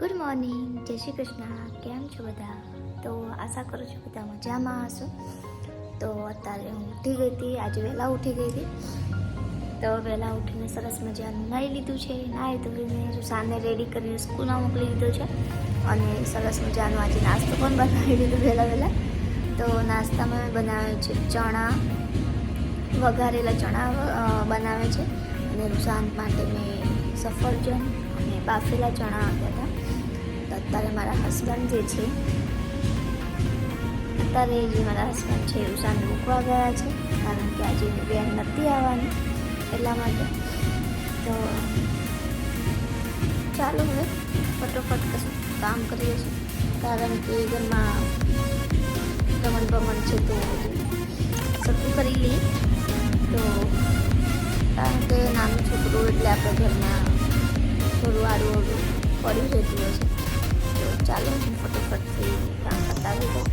Good morning જય શ્રી કૃષ્ણ. કેમ છો બધા? તો આશા કરું છું બધા મજામાં હશો. તો અત્યારે હું ઉઠી ગઈ હતી. આજે વહેલા ઉઠી ગઈ હતી. તો વહેલા ઉઠીને સરસ મજાનું નાહી લીધું છે. નાહી ધોઈને સાંજે રેડી કરીને સ્કૂલમાં મોકલી દીધો છે. અને સરસ મજાનો આજે નાસ્તો પણ બનાવી દીધો વહેલા વહેલા. તો નાસ્તામાં બનાવ્યો છે ચણા. વઘારેલા ચણા બનાવે છે. અને શાંત માટે મેં સફરજન અને બાફેલા ચણા આપ્યા હતા. અત્યારે મારા હસબન્ડ જે છે, અત્યારે જે મારા હસબન્ડ છે ઉષાને મૂકવા ગયા છે, કારણ કે આજે બેન નથી આવવાની એટલા માટે. તો ચાલો હવે ફટોફટ કશું કામ કરીએ છીએ. કારણ કે ઘરમાં ગમન બમન છે તો સટું કરી લઈએ. તો કારણ કે નાનું છોકરું એટલે આપણે ઘરમાં થોડું આડું અડું પડ્યું રહેતું હોય છે. ચાલો હું ફટોફટથી કામ પતાવી દઉં.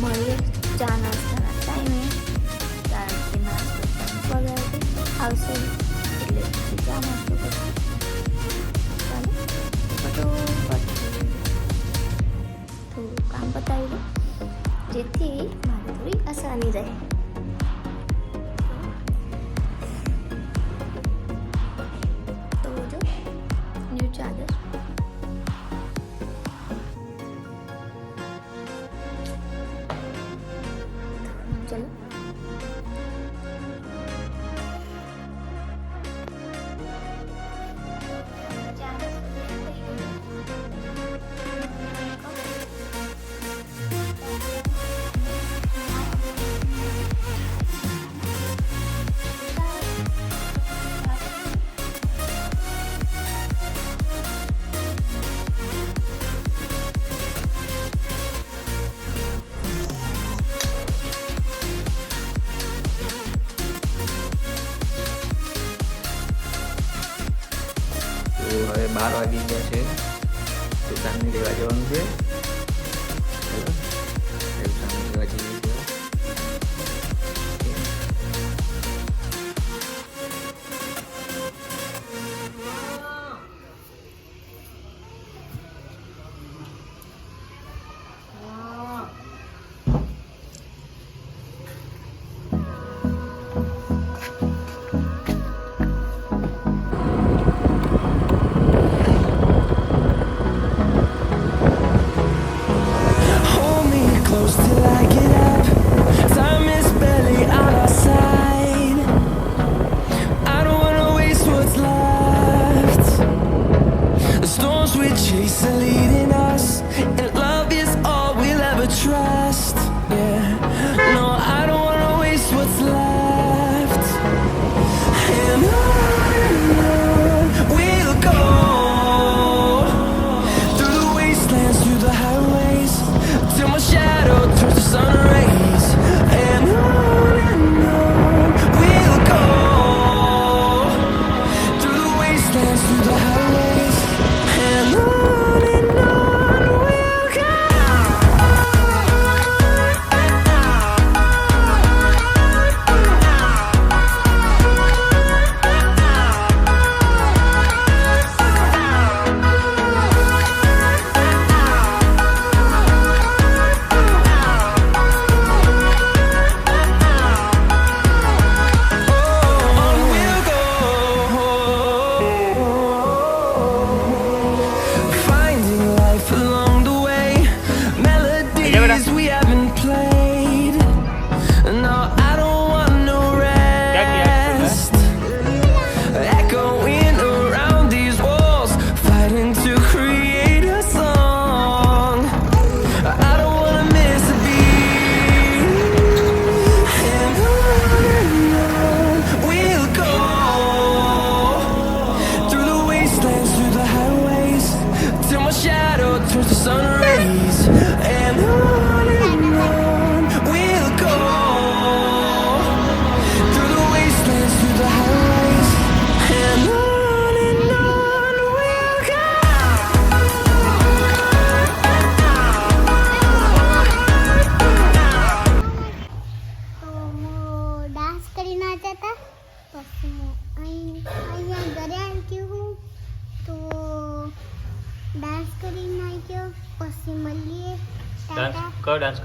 મળીએ ચા નાસ્તાના ટાઈમે. કારણ કે નાસ્તો વગર આવશે એટલે ચા નાસ્તો કરશું ચાલો, ફટોફટ. થોડું કામ પતાવી દઉં. જેથી મારી થોડી આસાની રહે. ચલો. તો હવે બાર વાગી ગયા છે. સુશાંતને લેવા જવાનું છે.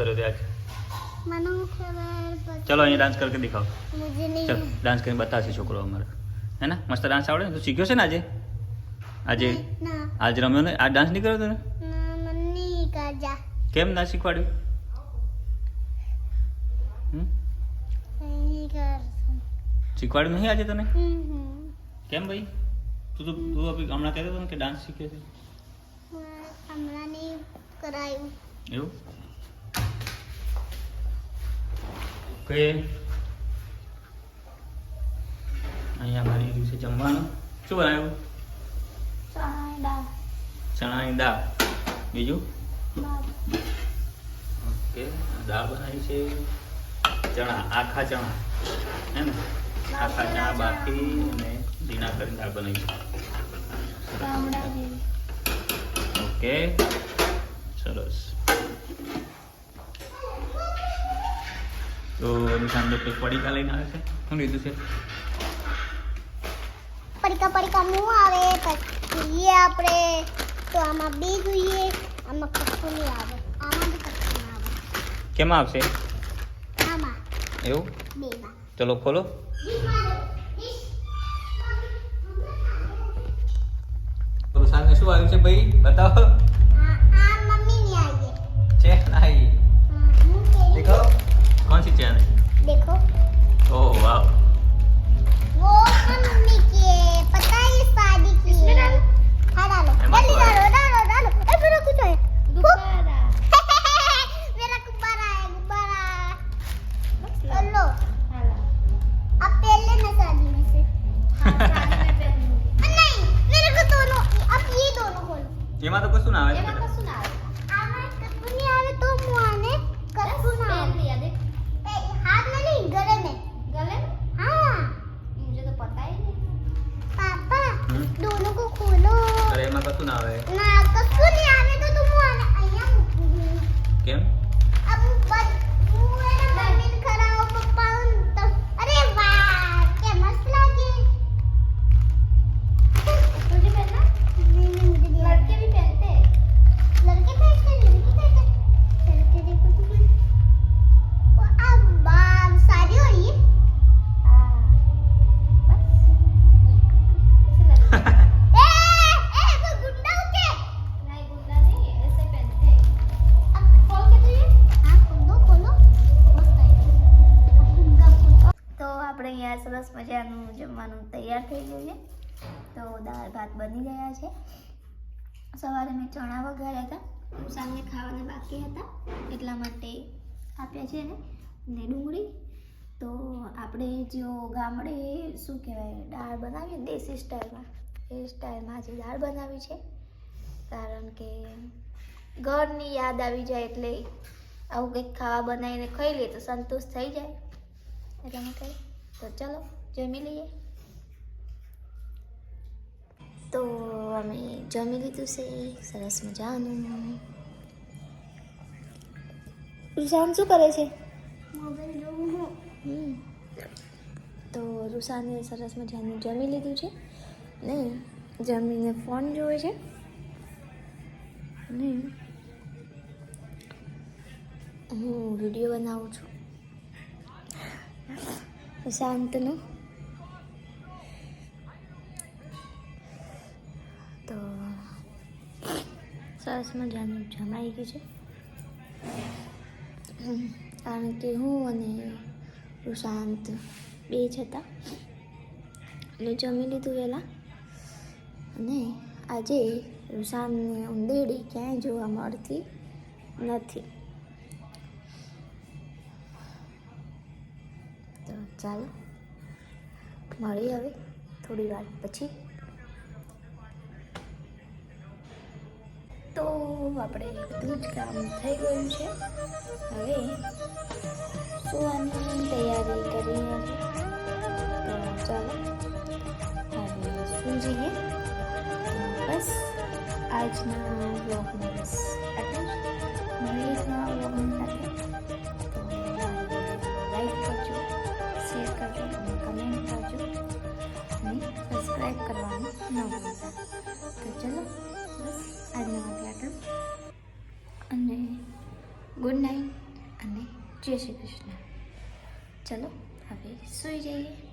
करो आज। चलो अँ डांस करके दिखाओ। मुझे नहीं चलो डांस कर बता से छोकरो अमर है ना? मस्त डांस आवड़े? तू सीखियो ना आजे? आजे आज रमियो ने आज डांस नहीं करो तू केम ना सिखवाड़ो हम हम्म? नहीं कर सिखवाड़ भाई? तू तो तू अभी हमरा कह डांस सीखियो से नहीं करायो કે અહીંયા મારી દિવસે જમવાનું. શું બનાવ્યું? ચણાની દાળ. બીજું? ઓકે. દાળ બનાવી છે ચણા આખા ચણા. હે ને? આખા ચણા બાકી અને ઝીણા કરીને દાળ બનાવી ઓકે. સરસ. તો નિશાન તો પડીકા લઈને આવે છે. શું લીધું છે? પડીકા પડીકા મું આવે પછી આપણે. તો આમાં બે જોઈએ આમાં કશું નહીં આવે આમાં બી કશું આવે. કેમાં આવશે? આમાં. એવું? બેમાં. ચલો ખોલો. પ્રસાદને શું આવ્યું છે ભાઈ? બતાવો. આ આઈએ ચેન આવી. हाँ, હું કેવી? દેખો कौन सी चैन है देखो ओह वाह वो मम्मी की है पता है ये शादी की है हाँ डालो एमा जल्दी तो है। डालो डालो डालो ए मेरा कुछ है गुब्बारा मेरा गुब्बारा है गुब्बारा लो अब पहन लेना शादी में से नहीं मेरे को दोनों अब ये दोनों खोलो એમાં તો કશું ના આવે બેટા. आवे कसूर नहीं आवे तो मुंह आने कसूर ना आवे ए, गले में गले हाँ मुझे तो पता ही नहीं पापा दोनों को खोलो अरे मैं कतु ना आवे ना कतु नहीं आवे तो तुम आना आया केम अब बंद દાળ ભાત બની ગયા છે. સવારે મેં ચણા વઘાર્યા હતા. સાંજે ખાવાના બાકી હતા. એટલા માટે આપ્યા છે ને ને ડુંગળી. તો આપણે જો ગામડે શું કહેવાય, દાળ બનાવીએ દેશી સ્ટાઇલમાં. એ સ્ટાઇલમાં આજે દાળ બનાવી છે. કારણ કે ઘરની યાદ આવી જાય એટલે આવું કંઈક ખાવા બનાવીને ખાઈ લઈએ તો સંતોષ થઈ જાય. એટલા માટે તો ચલો, જમી લઈએ. તો અમે જમી લીધું છે. સરસ મજાનું. રુસાન શું કરે છે. તો રુસાને સરસ મજાનું જમી લીધું છે ને જમીને ફોન જોવે છે. ને હું વીડિયો બનાવું છું. શાંતનું મજાનું જમાઈ ગયું છે. કારણ કે હું અને સુશાંત બે જ હતા. એટલે જમી લીધું પહેલાં અને આજે રૂસાનને ઉંદેડી ક્યાંય જોવા મળતી નથી. તો ચાલો મળી હવે થોડી વાર પછી. તો આપણે બધું જ કામ થઈ ગયું છે. હવે સુવાની તૈયારી કરીએ તો ચાલો હવે જઈએ બસ, આજના બ્લોગમાં બસ આટલું મળીએ સાથે. લાઈક કરજો, શેર કરજો કમેન્ટ કરજો. અને સબસ્ક્રાઈબ કરવાનું ન ભૂલતા જય શ્રી કૃષ્ણ. ચલો હવે સૂઈ જઈએ.